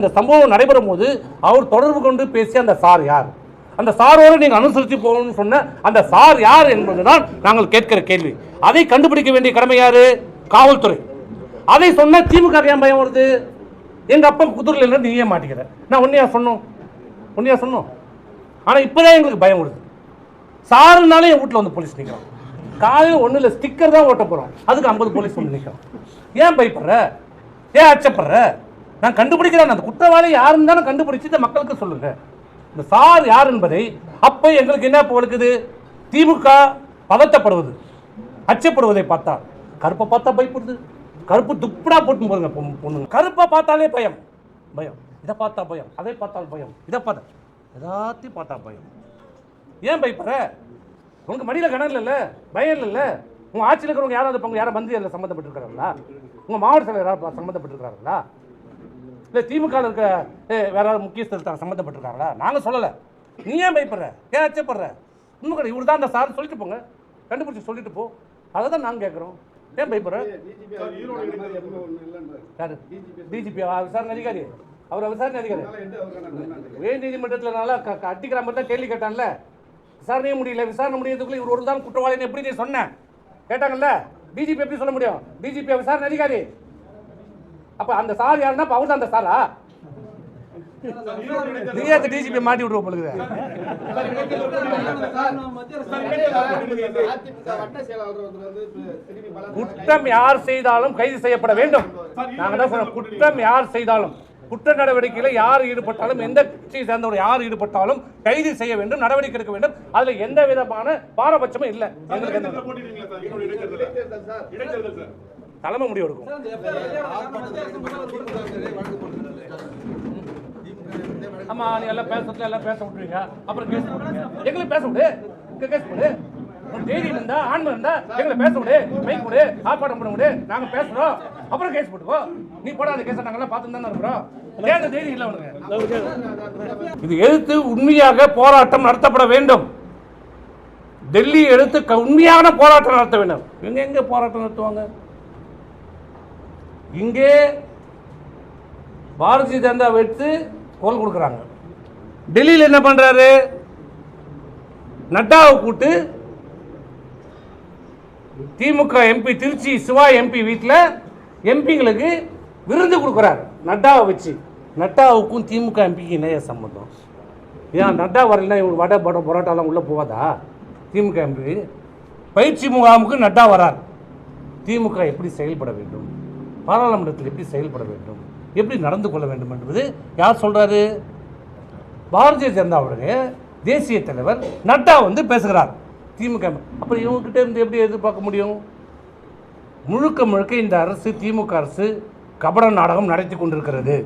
இந்த சம்பவம் நடைபெறும் போது அவர் தொடர்பு கொண்டு பேசிய அந்த சார் யார்? அந்த சாரோடு நீங்கள் அனுசரித்து போகணும்னு சொன்ன அந்த சார் யார் என்பதுதான் நாங்கள் கேட்கிற கேள்வி. அதை கண்டுபிடிக்க வேண்டிய கடமை யாரு? காவல்துறை. அதை சொன்ன திமுக ஏன் பயம் வருது? எங்கள் அப்பா குதிரையில் இருந்து நீயே மாட்டிக்கிற. நான் உன்னையா சொன்னோம்? உன்னையா சொன்னோம்? ஆனால் இப்போதான் எங்களுக்கு பயம் வருது. சாருனாலே என் வீட்டில் வந்து போலீஸ் நிற்கிறோம் காலையில் ஒன்றும் இல்லை ஸ்டிக்கர் தான் ஓட்ட போகிறோம் அதுக்கு ஐம்பது போலீஸ் வந்து நிற்கிறோம் ஏன் பயப்படுற? ஏன் அச்சப்படுற? நான் கண்டுபிடிக்கிறேன். அந்த குற்றவாளி யாருன்னு தானே கண்டுபிடிச்சு இந்த மக்களுக்கு சொல்லுங்க இந்த சார் யார் என்பதை அப்போ எங்களுக்கு என்ன போலுக்குது திமுக பதட்டப்படுவது அச்சப்படுவதை பார்த்தா கருப்பை பார்த்தா பயப்படுது. கருப்பு துப்புடா போட்டு போதுங்க பொண்ணுங்க. கருப்பை பார்த்தாலே பயம். பயம். இதை பார்த்தா பயம். அதை பார்த்தால் பயம். இதை பார்த்தா எல்லாத்தையும் பார்த்தா பயம். ஏன் பயப்படுற? உனக்கு மடியில் கணம் இல்லைல்ல? பயம் இல்லைல்ல? உங்கள் ஆட்சியில் இருக்கிறவங்க யாராவது பங்கு யாரும் மந்திரி அதில் சம்மந்தப்பட்டிருக்காங்களா உங்கள் மாவட்ட செயலர் யாராவது சம்மந்தப்பட்டிருக்கிறாங்களா இல்லை திமுக இருக்க ஏ, வேற யாராவது முக்கியஸ்தர் சம்மந்தப்பட்டிருக்காங்களா நாங்கள் சொல்லலை. நீ ஏன் பயப்படுற? ஏன் அச்சப்படுற? இன்னும் கிடையாது இவர் தான் அந்த சார் சொல்லிட்டு போங்க. கண்டுபிடிச்சி சொல்லிட்டு போ. அதை தான் நாங்கள் கேட்குறோம் ஏன் பயப்படுற? யாரு? டிஜிபி விசாரணை அதிகாரி. அவர் விசாரணை அதிகாரி. உயர் நீதிமன்றத்தில் நல்லா அடிக்கிற மாதிரி தான் கேள்வி கேட்டான்ல. விசாரணையே முடியல. விசாரணை முடியறதுக்குள்ள இவர் ஒரு தான் குற்றவாளின்னு எப்படி நீ சொன்ன? கேட்டாங்கல்ல? டிஜிபி எப்படி சொல்ல முடியும்? டிஜிபி விசாரணை அதிகாரி. அப்ப அந்த சார் யாருன்னா அப்ப அவர் தான் அந்த சாரா நீயே அந்த டிஜிபி மாட்டி விடுவோம் பொழுது குற்றம் யார் செய்தாலும் கைது செய்யப்பட வேண்டும். நாங்க தான் சொல்றோம் குற்றம் யார் செய்தாலும் குற்ற நடவடிக்கையில் யார் ஈடுபட்டாலும் எந்த கட்சியை சேர்ந்தவர் யார் ஈடுபட்டாலும் கைது செய்ய வேண்டும் நடவடிக்கை எடுக்க வேண்டும். அதுல எந்த விதமான பாரபட்சமும் இல்லை. எங்களுக்கு தலைமை முடிவு எடுக்கும். ஆமா நீ எல்லாம் பேசுறதுல எல்லாம் பேச விட்டுருவீங்க. அப்புறம் கேஸ் எங்களை பேச விடு. இங்க கேஸ் போடு. தைரியம் இருந்தா ஆன்மை இருந்தா எங்களை பேச விடு. மைக் கொடு ஆர்ப்பாட்டம் பண்ண விடு. நாங்க பேசுறோம். அப்புறம் கேஸ் போட்டுக்கோ. நீ போடாத கேஸ் நாங்கெல்லாம் பார்த்து தானே இருக்கிறோம். தைரியம் இல்லை உனக்கு? இது எதிர்த்து உண்மையாக போராட்டம் நடத்தப்பட வேண்டும். டெல்லி எடுத்து க- உண்மையான போராட்டம் நடத்த வேண்டும். எங்க எங்க போராட்டம் நடத்துவாங்க? இங்கே பாரதிய ஜனதா வைத்து குரல் கொடுக்குறாங்க. டெல்லியில் என்ன பண்ணுறாரு நட்டாவை கூட்டு திமுக எம்பி திருச்சி சிவா எம்பி வீட்டில் எம்பிங்களுக்கு விருந்து கொடுக்குறாரு. நட்டாவை வச்சு. நட்டாவுக்கும் திமுக எம்பிக்கு என்ன சம்மந்தம் ஏன் நட்டா வரலன்னா இவங்க வடை பட பரோட்டாலாம் உள்ளே போவாதா திமுக எம்பி பயிற்சி முகாமுக்கு நட்டா வரார். திமுக எப்படி செயல்பட வேண்டும்? பாராளுமன்றத்தில் எப்படி செயல்பட வேண்டும்? எப்படி நடந்து கொள்ள வேண்டும் என்பது யார் சொல்கிறாரு பாரதிய ஜனதாவுடைய தேசிய தலைவர் நட்டா வந்து பேசுகிறார். திமுக அப்புறம் இவங்ககிட்ட இருந்து எப்படி எதிர்பார்க்க முடியும்? முழுக்க முழுக்க இந்த அரசு திமுக அரசு கபட நாடகம் நடத்தி கொண்டிருக்கிறது.